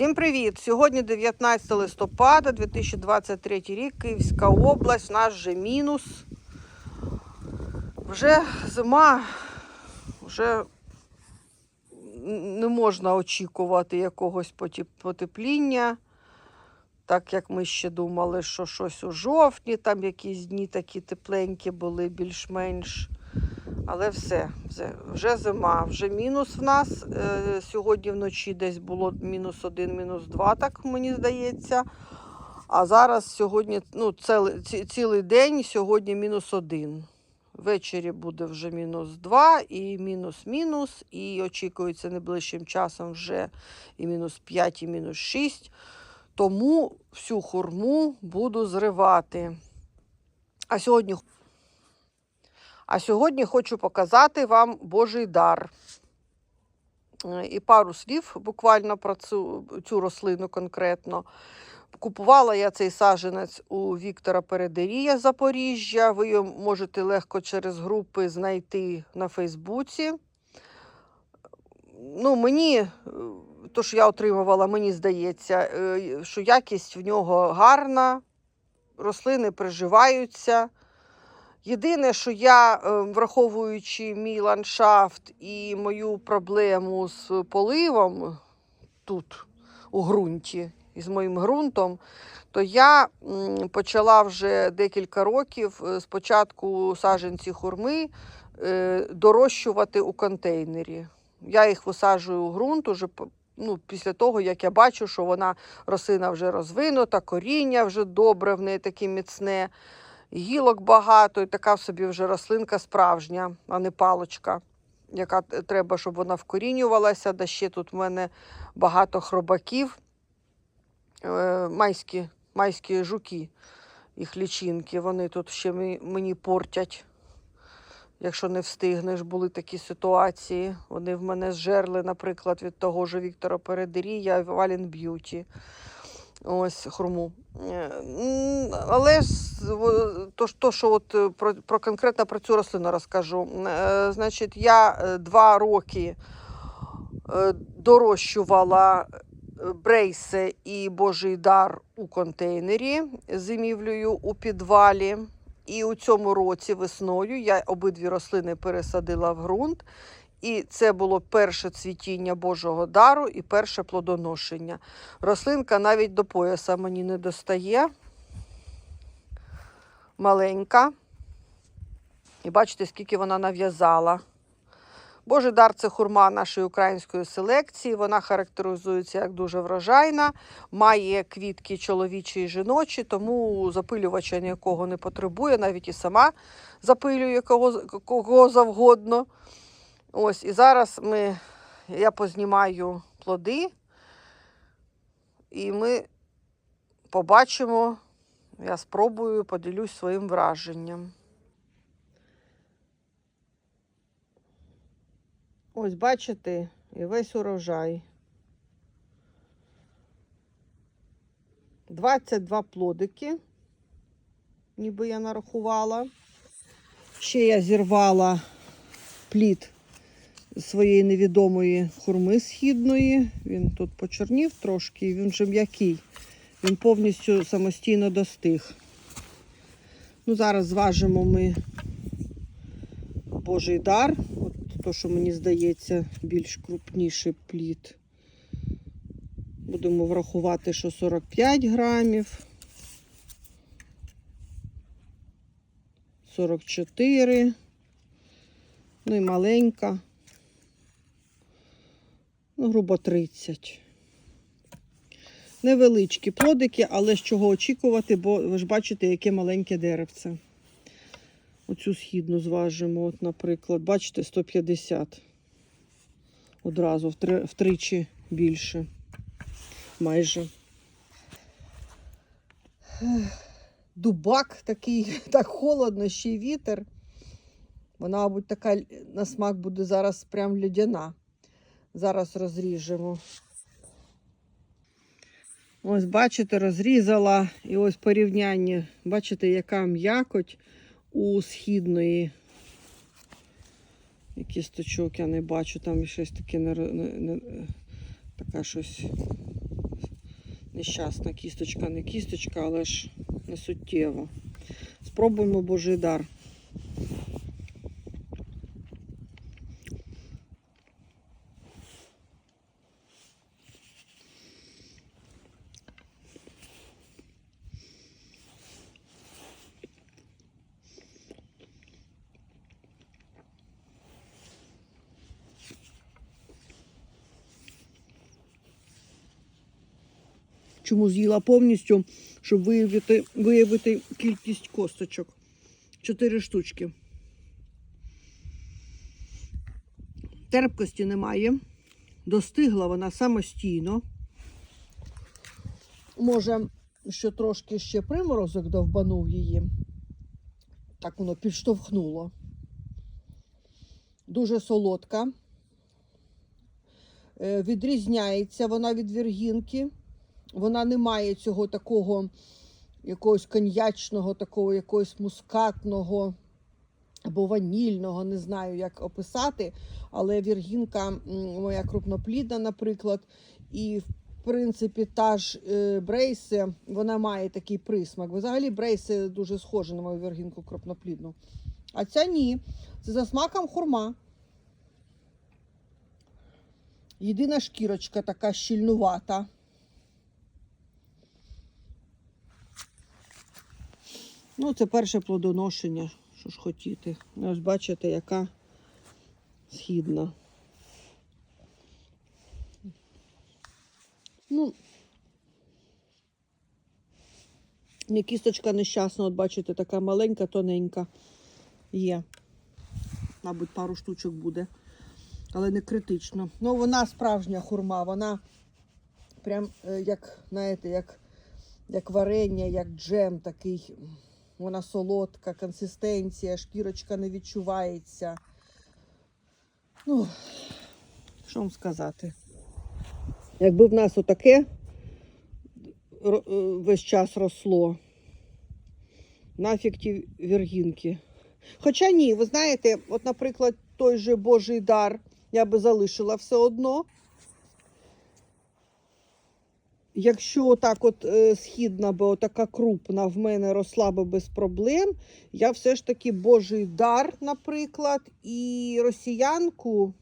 Всім привіт! Сьогодні 19 листопада 2023 рік, Київська область, у нас вже мінус. Вже зима, вже не можна очікувати якогось потепління. Так як ми ще думали, що щось у жовтні, там якісь дні такі тепленькі були, більш-менш. Але все, все, вже зима, вже мінус в нас. Е, сьогодні вночі десь було мінус один, мінус два, так мені здається. А зараз сьогодні ну, цілий, цілий день, сьогодні мінус один. Ввечері буде вже мінус два і мінус-мінус. І очікується найближчим часом вже і мінус 5, і мінус 6. Тому всю хурму буду зривати. А сьогодні а сьогодні хочу показати вам Божий дар. Е, І пару слів буквально про цю, цю рослину конкретно. Купувала я цей саджанець у Віктора Передерія Запоріжжя. Ви його можете легко через групи знайти на Фейсбуці. Ну, мені, е, то, що я отримувала, мені здається, е, що якість в нього гарна, рослини приживаються. Єдине, що я, е, враховуючи мій ландшафт і мою проблему з поливом тут, у ґрунті, і з моїм ґрунтом, то я почала вже декілька років е, спочатку саджанці хурми е, дорощувати у контейнері. Я їх висаджую у ґрунт уже ну, після того, як я бачу, що вона рослина вже розвинута, коріння вже добре, в неї таке міцне гілок багато, і така собі вже рослинка справжня, а не палочка, яка треба, щоб вона вкорінювалася. Да ще тут в мене багато хробаків, е, майські, майські жуки, їх лічинки. Вони тут ще мені- портять. Якщо не встигнеш, були такі ситуації. Вони в мене зжерли, наприклад, від того ж Віктора Передерія Валін Б'юті. Ось хурму. Е, Але ж то, то, що от е, про, про конкретно про цю рослину розкажу. Е, Значить, я два роки дорощувала брейси і Божий дар у контейнері з зимівлею у підвалі. І у цьому році весною я обидві рослини пересадила в ґрунт. І це було перше цвітіння Божого дару і перше плодоношення. Рослинка навіть до пояса мені не достає. Маленька. І бачите, скільки вона нав'язала. Божий дар це хурма нашої української селекції. Вона характеризується як дуже врожайна, має квітки чоловічі і жіночі, тому запилювача ніякого не потребує, навіть і сама запилює кого, кого завгодно. Ось, і зараз ми, я познімаю плоди, і ми побачимо, я спробую, поділюсь своїм враженням. Ось, бачите, і весь урожай. 22 плодики, ніби я нарахувала. Ще я зірвала плід своєї невідомої хурми східної. Він тут почорнів трошки, і він вже м'який. Він повністю самостійно достиг. Ну, зараз зважимо ми Божий дар. От то, що мені здається, більш крупніший плід. Будемо врахувати, що 45 грамів. 44. Ну і маленька. Ну, грубо 30. Невеличкі плодики, але з чого очікувати, бо ви ж бачите, яке маленьке деревце. Оцю східну зважимо, от, наприклад, бачите, 150. Одразу втричі більше. Майже. Дубак такий, так холодно, ще й вітер. Вона, мабуть, така на смак буде зараз прям льодяна. Зараз розріжемо. Ось, бачите, розрізала. І ось порівняння. Бачите, яка м'якоть у східної. І кісточок я не бачу, там щось таке не, не, така щось Нещасна кісточка, не кісточка, але ж не суттєво. Спробуємо Божий дар. Чому з'їла повністю, щоб виявити, виявити кількість косточок. Чотири штучки. Терпкості немає. Достигла вона самостійно. Може, що трошки ще приморозок довбанув її. Так воно підштовхнуло. Дуже солодка. Е, Відрізняється вона від віргінки. Вона не має цього такого якогось коньячного, такого якогось мускатного або ванільного, не знаю, як описати. Але віргінка моя крупноплідна, наприклад, і в принципі та ж е, брейси, вона має такий присмак. Взагалі брейси дуже схожі на мою віргінку крупноплідну. А ця ні. Це за смаком хурма. Єдина шкірочка така щільнувата. Ну, це перше плодоношення, що ж хотіти. Ось бачите, яка східна. Ну, не кісточка нещасна, от бачите, така маленька, тоненька є. Мабуть, пару штучок буде, але не критично. Ну, вона справжня хурма, вона прям е, як, знаєте, як, як варення, як джем такий. Вона солодка, консистенція, шкірочка не відчувається. Ну, що вам сказати? Якби в нас отаке е, весь час росло, нафіг ті віргінки. Хоча ні, ви знаєте, от, наприклад, той же Божий дар я би залишила все одно. Якщо отак от е, східна, бо така крупна в мене росла би без проблем, я все ж таки Божий дар, наприклад, і росіянку,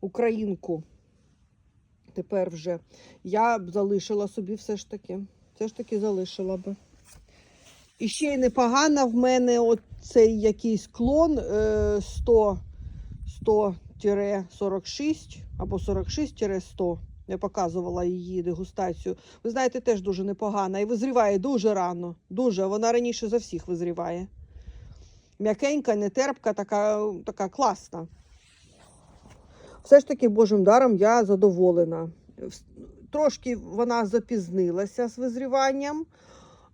українку, тепер вже, я б залишила собі все ж таки. Все ж таки залишила би. І ще й непогана в мене от цей якийсь клон е, 100 100-46 або 46-100. Я показувала її дегустацію. Ви знаєте, теж дуже непогана. І визріває дуже рано. Дуже. Вона раніше за всіх визріває. М'якенька, не терпка, така, така класна. Все ж таки, Божим даром я задоволена. Трошки вона запізнилася з визріванням,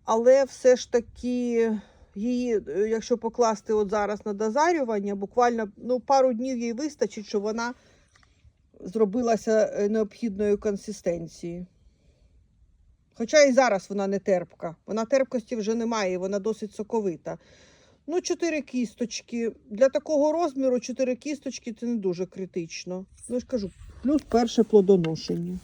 але все ж таки її, е, якщо покласти от зараз на дозарювання, буквально ну, пару днів їй вистачить, щоб вона зробилася е, необхідної консистенції. Хоча і зараз вона не терпка. Вона терпкості вже немає, вона досить соковита. Ну, чотири кісточки. Для такого розміру чотири кісточки це не дуже критично. Ну, я ж кажу, плюс перше плодоношення.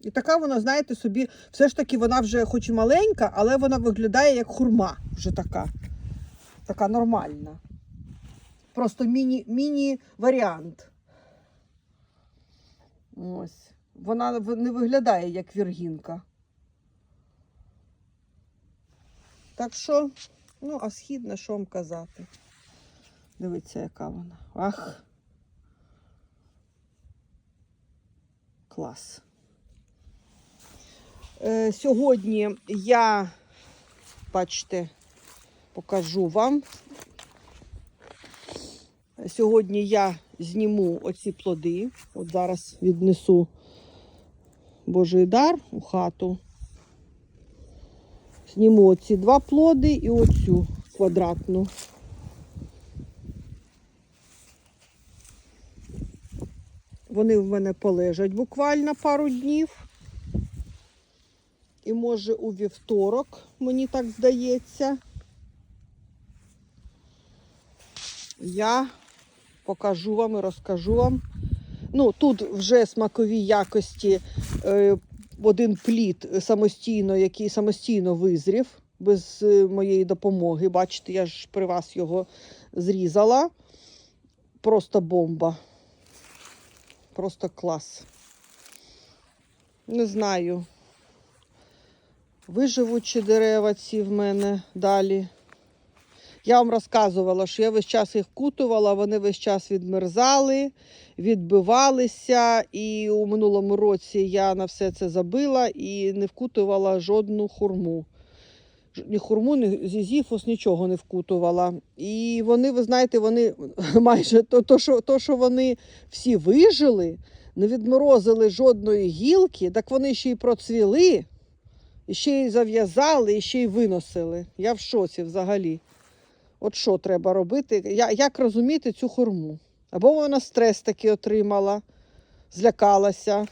І така вона, знаєте, собі, все ж таки вона вже хоч і маленька, але вона виглядає як хурма. Вже така. Така нормальна. Просто міні, міні-варіант. Ось. Вона не виглядає як віргінка. Так що, ну, а східна, що вам казати? Дивіться, яка вона. Ах. Клас. Е, сьогодні я, бачите, покажу вам. Сьогодні я зніму оці плоди. От зараз віднесу Божий дар у хату. Зніму оці два плоди і оцю квадратну. Вони в мене полежать буквально пару днів. І може у вівторок, мені так здається, я покажу вам і розкажу вам. Ну, тут вже смакові якості е, один плід самостійно, який самостійно визрів без е, моєї допомоги. Бачите, я ж при вас його зрізала. Просто бомба. Просто клас. Не знаю. Виживуть чи дерева ці в мене далі. Я вам розказувала, що я весь час їх вкутувала, вони весь час відмерзали, відбивалися. І у минулому році я на все це забила і не вкутувала жодну хурму. Ні хурму, ні зізіфус, нічого не вкутувала. І вони, ви знаєте, вони майже то, то, що, то, що вони всі вижили, не відморозили жодної гілки, так вони ще й процвіли, і ще й зав'язали, і ще й виносили. Я в шоці взагалі. От що треба робити? Я, як розуміти цю хурму? Або вона стрес таки отримала, злякалася.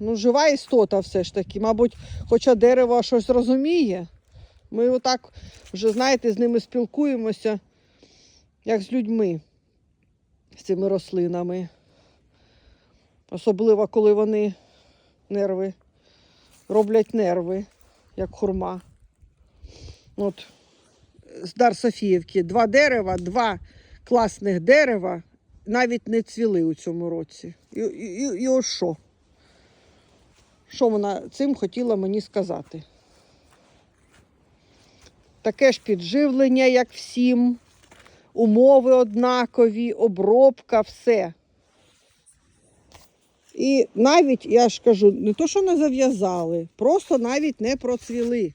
Ну, жива істота все ж таки. Мабуть, хоча дерево щось розуміє. Ми отак вже, знаєте, з ними спілкуємося, як з людьми, з цими рослинами. Особливо, коли вони нерви роблять нерви, як хурма. От з Дар Софіївки два дерева, два класних дерева навіть не цвіли у цьому році. І, і, і, ось що? Що вона цим хотіла мені сказати? Таке ж підживлення, як всім, умови однакові, обробка, все. І навіть, я ж кажу, не то, що не зав'язали, просто навіть не процвіли.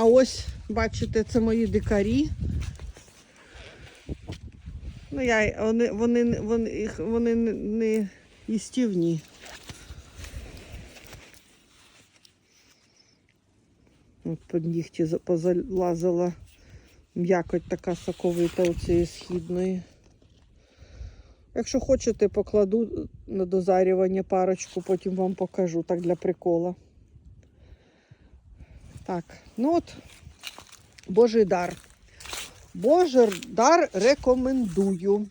А ось, бачите, це мої дикарі. Ну, я, вони, вони, вони, вони не, їстівні. От під нігті позалазила м'якоть така соковита у цієї східної. Якщо хочете, покладу на дозарювання парочку, потім вам покажу, так для прикола. Так, ну от Божий дар. Божий дар рекомендую.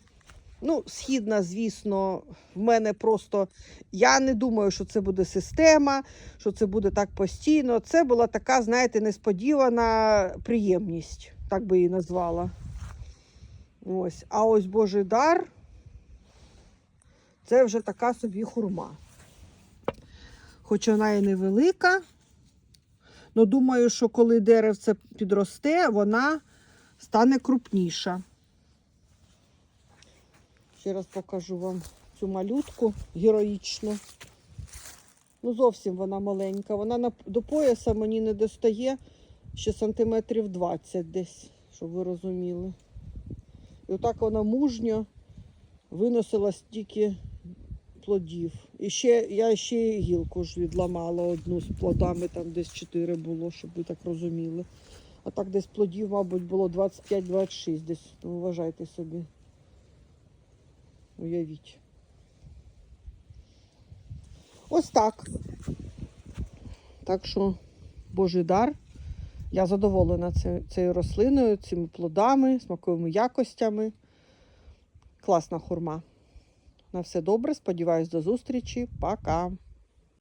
Ну, східна, звісно, в мене просто. Я не думаю, що це буде система, що це буде так постійно. Це була така, знаєте, несподівана приємність, так би її назвала. Ось. А ось Божий дар це вже така собі хурма. Хоч вона і невелика, але думаю, що коли деревце підросте, вона стане крупніша. Ще раз покажу вам цю малютку героїчну. Ну, зовсім вона маленька. Вона на, до пояса мені не достає ще сантиметрів 20 десь, щоб ви розуміли. І отак вона мужньо виносила стільки плодів. І ще я ще гілку ж відламала одну з плодами, там десь 4 було, щоб ви так розуміли. А так десь плодів, мабуть, було 25-26 десь. Ну, вважайте собі. Уявіть. Ось так. Так що, Божий дар. Я задоволена цією рослиною, цими плодами, смаковими якостями. Класна хурма. На все добре. Сподіваюсь, до зустрічі. Пока.